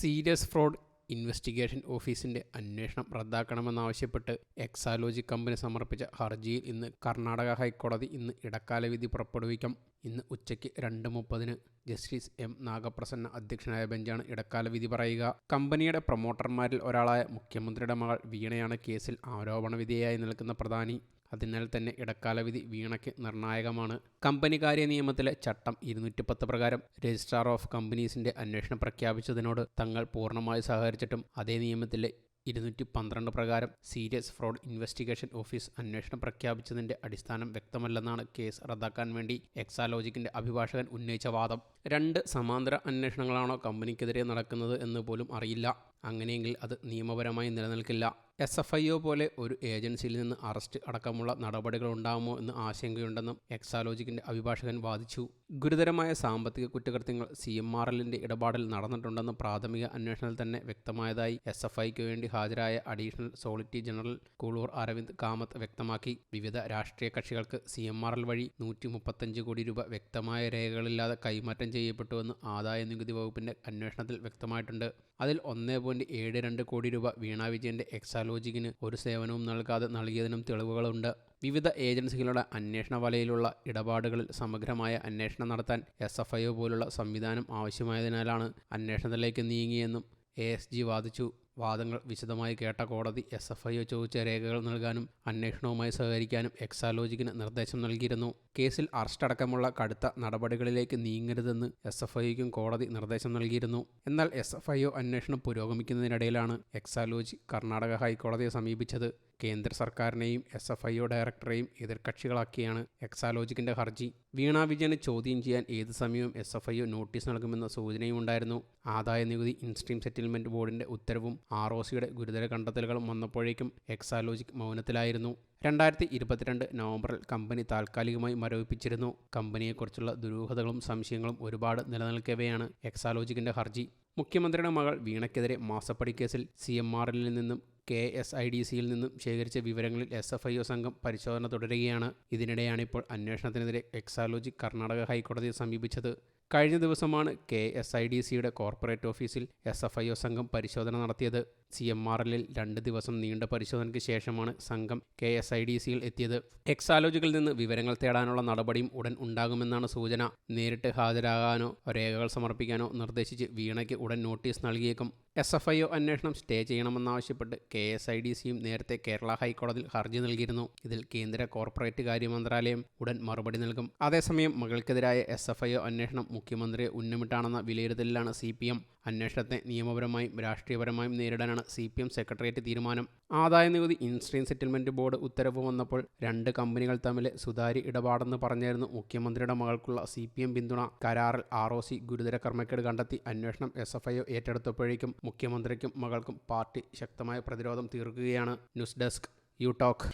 Serious fraud investigation ഓഫീസിന്റെ അന്വേഷണം റദ്ദാക്കണമെന്നാവശ്യപ്പെട്ട് Exalogic company സമർപ്പിച്ച ഹർജിയിൽ ഇന്ന് കർണാടക ഹൈക്കോടതി ഇന്ന് ഇടക്കാല വിധി പുറപ്പെടുവിക്കും. ഇന്ന് ഉച്ചയ്ക്ക് രണ്ട് മുപ്പതിന് ജസ്റ്റിസ് എം നാഗപ്രസന്ന അധ്യക്ഷനായ ബെഞ്ചാണ് ഇടക്കാല വിധി പറയുക. കമ്പനിയുടെ പ്രൊമോട്ടർമാരിൽ ഒരാളായ മുഖ്യമന്ത്രിയുടെ മകൾ വീണയാണ് കേസിൽ ആരോപണ വിധേയായി നിൽക്കുന്ന പ്രധാനി. അതിനാൽ തന്നെ ഇടക്കാല വിധി വീണയ്ക്ക് നിർണായകമാണ്. കമ്പനികാര്യ നിയമത്തിലെ ചട്ടം ഇരുന്നൂറ്റി പത്ത് പ്രകാരം രജിസ്ട്രാർ ഓഫ് കമ്പനീസിന്റെ അന്വേഷണം പ്രഖ്യാപിച്ചതിനോട് തങ്ങൾ പൂർണമായി സഹകരിച്ചിട്ടും അതേ നിയമത്തിലെ ഇരുന്നൂറ്റി പന്ത്രണ്ട് പ്രകാരം സീരിയസ് ഫ്രോഡ് ഇൻവെസ്റ്റിഗേഷൻ ഓഫീസ് അന്വേഷണം പ്രഖ്യാപിച്ചതിന്റെ അടിസ്ഥാനം വ്യക്തമല്ലെന്നാണ് കേസ് റദ്ദാക്കാൻ വേണ്ടി എക്സാലോജിക്കിന്റെ അഭിഭാഷകൻ ഉന്നയിച്ച വാദം. രണ്ട് സമാന്തര അന്വേഷണങ്ങളാണോ കമ്പനിക്കെതിരെ നടക്കുന്നത് എന്ന് പോലും അറിയില്ല. അങ്ങനെയെങ്കിൽ അത് നിയമപരമായി നിലനിൽക്കില്ല. എസ് എഫ് ഐ ഒ പോലെ ഒരു ഏജൻസിയിൽ നിന്ന് അറസ്റ്റ് അടക്കമുള്ള നടപടികൾ ഉണ്ടാകുമോ എന്ന് ആശങ്കയുണ്ടെന്നും എക്സാലോജിക്കിന്റെ അഭിഭാഷകൻ വാദിച്ചു. ഗുരുതരമായ സാമ്പത്തിക കുറ്റകൃത്യങ്ങൾ സി എം ആർ എല്ലിന്റെ ഇടപാടിൽ നടന്നിട്ടുണ്ടെന്ന് പ്രാഥമിക അന്വേഷണത്തിൽ തന്നെ വ്യക്തമായതായി എസ് എഫ് ഐക്ക് വേണ്ടി ഹാജരായ അഡീഷണൽ സോളിറ്റി ജനറൽ കൂളൂർ അരവിന്ദ് കാമത്ത് വ്യക്തമാക്കി. വിവിധ രാഷ്ട്രീയ കക്ഷികൾക്ക് സി എം ആർ എൽ വഴി നൂറ്റി മുപ്പത്തഞ്ച് കോടി രൂപ വ്യക്തമായ രേഖകളില്ലാതെ കൈമാറ്റം ചെയ്യപ്പെട്ടുവെന്ന് ആദായ നികുതി വകുപ്പിന്റെ അന്വേഷണത്തിൽ വ്യക്തമായിട്ടുണ്ട്. അതിൽ ഒന്നേ പോയിന്റ് ഏഴ് രണ്ട് കോടി രൂപ വീണ വിജയന്റെ എക്സാലോജിക്കിന് ഒരു സേവനവും നൽകാതെ നൽകിയതിനും തെളിവുകളുണ്ട്. വിവിധ ഏജൻസികളുടെ അന്വേഷണ വലയിലുള്ള ഇടപാടുകളിൽ സമഗ്രമായ അന്വേഷണം നടത്താൻ എസ് എഫ് ഐ ഒ പോലുള്ള സംവിധാനം ആവശ്യമായതിനാലാണ് അന്വേഷണത്തിലേക്ക് നീങ്ങിയെന്നും എ എസ് ജി വാദിച്ചു. വാദങ്ങൾ വിശദമായി കേട്ട കോടതി എസ് എഫ് ഐ ചോദിച്ച രേഖകൾ നൽകാനും അന്വേഷണവുമായി സഹകരിക്കാനും എക്സാലോജിക്കിന് നിർദ്ദേശം നൽകിയിരുന്നു. കേസിൽ അറസ്റ്റടക്കമുള്ള കടുത്ത നടപടികളിലേക്ക് നീങ്ങരുതെന്ന് എസ് എഫ് ഐക്കും കോടതി നിർദ്ദേശം നൽകിയിരുന്നു. എന്നാൽ എസ് എഫ് ഐ അന്വേഷണം പുരോഗമിക്കുന്നതിനിടയിലാണ് എക്സാലോജി കർണാടക ഹൈക്കോടതിയെ സമീപിച്ചത്. കേന്ദ്ര സർക്കാരിനെയും എസ് എഫ് ഐ ഒ ഡയറക്ടറെയും എതിർകക്ഷികളാക്കിയാണ് എക്സാലോജിക്കിന്റെ ഹർജി. വീണ വിജയനെ ചോദ്യം ചെയ്യാൻ ഏത് സമയവും എസ് എഫ് ഐ നോട്ടീസ് നൽകുമെന്ന സൂചനയും ഉണ്ടായിരുന്നു ആദായ നികുതി ഇൻസ്ട്രീം സെറ്റിൽമെന്റ് ബോർഡിന്റെ ഉത്തരവും ആർ ഒ സിയുടെ ഗുരുതര കണ്ടെത്തലുകളും വന്നപ്പോഴേക്കും എക്സാലോജിക് മൗനത്തിലായിരുന്നു. രണ്ടായിരത്തി ഇരുപത്തിരണ്ട് നവംബറിൽ കമ്പനി താൽക്കാലികമായി മരവിപ്പിച്ചിരുന്നു. കമ്പനിയെക്കുറിച്ചുള്ള ദുരൂഹതകളും സംശയങ്ങളും ഒരുപാട് നിലനിൽക്കവെയാണ് എക്സാലോജിക്കിന്റെ ഹർജി. മുഖ്യമന്ത്രിയുടെ മകൾ വീണയ്ക്കെതിരെ മാസപ്പടി കേസിൽ സി എം ആറിൽ നിന്നും കെ എസ് ഐ ഡി സിയിൽ നിന്നും ശേഖരിച്ച വിവരങ്ങളിൽ എസ് എഫ് ഐ ഒ സംഘം പരിശോധന തുടരുകയാണ്. ഇതിനിടെയാണ് ഇപ്പോൾ അന്വേഷണത്തിനെതിരെ എക്സാലോജി കർണാടക ഹൈക്കോടതിയെ സമീപിച്ചത്. കഴിഞ്ഞ ദിവസമാണ് കെ എസ് ഐ ഡി സിയുടെ കോർപ്പറേറ്റ് ഓഫീസിൽ എസ് എഫ് ഐ ഒ സംഘം പരിശോധന നടത്തിയത്. സി എം ആർ എല്ലിൽ രണ്ട് ദിവസം നീണ്ട പരിശോധനയ്ക്ക് ശേഷമാണ് സംഘം കെ എസ് ഐ ഡി സിയിൽ എത്തിയത്. എക്സാലോജികളിൽ നിന്ന് വിവരങ്ങൾ തേടാനുള്ള നടപടിയും ഉടൻ ഉണ്ടാകുമെന്നാണ് സൂചന. നേരിട്ട് ഹാജരാകാനോ രേഖകൾ സമർപ്പിക്കാനോ നിർദ്ദേശിച്ച് വീണയ്ക്ക് ഉടൻ നോട്ടീസ് നൽകിയേക്കും. എസ് എഫ് ഐ ഒ അന്വേഷണം സ്റ്റേ ചെയ്യണമെന്നാവശ്യപ്പെട്ട് കെ എസ് ഐ ഡി സിയും നേരത്തെ കേരള ഹൈക്കോടതിയിൽ ഹർജി നൽകിയിരുന്നു. ഇതിൽ കേന്ദ്ര കോർപ്പറേറ്റ് കാര്യ മന്ത്രാലയം ഉടൻ മറുപടി നൽകും. അതേസമയം മകൾക്കെതിരായ എസ് എഫ് ഐ ഒ അന്വേഷണം മുഖ്യമന്ത്രിയെ ഉന്നമിട്ടാണെന്ന വിലയിരുത്തലിലാണ് സി പി എം അന്വേഷണത്തെ നിയമപരമായും രാഷ്ട്രീയപരമായും നേരിടാനാണ് സി പി എം സെക്രട്ടേറിയറ്റ് തീരുമാനം. ആദായ നികുതി ഇൻസ്ട്രീം സെറ്റിൽമെന്റ് ബോർഡ് ഉത്തരവ് വന്നപ്പോൾ രണ്ട് കമ്പനികൾ തമ്മിലെ സുതാര്യ ഇടപാടെന്ന് പറഞ്ഞായിരുന്നു മുഖ്യമന്ത്രിയുടെ മകൾക്കുള്ള സി പി എം പിന്തുണ. കരാറിൽ ആർ ഒ സി ഗുരുതര കർമ്മക്കേട് കണ്ടെത്തി അന്വേഷണം എസ് എഫ് ഐ ഏറ്റെടുത്തപ്പോഴേക്കും മുഖ്യമന്ത്രിക്കും മകൾക്കും പാർട്ടി ശക്തമായ പ്രതിരോധം തീർക്കുകയാണ്. News desk you talk.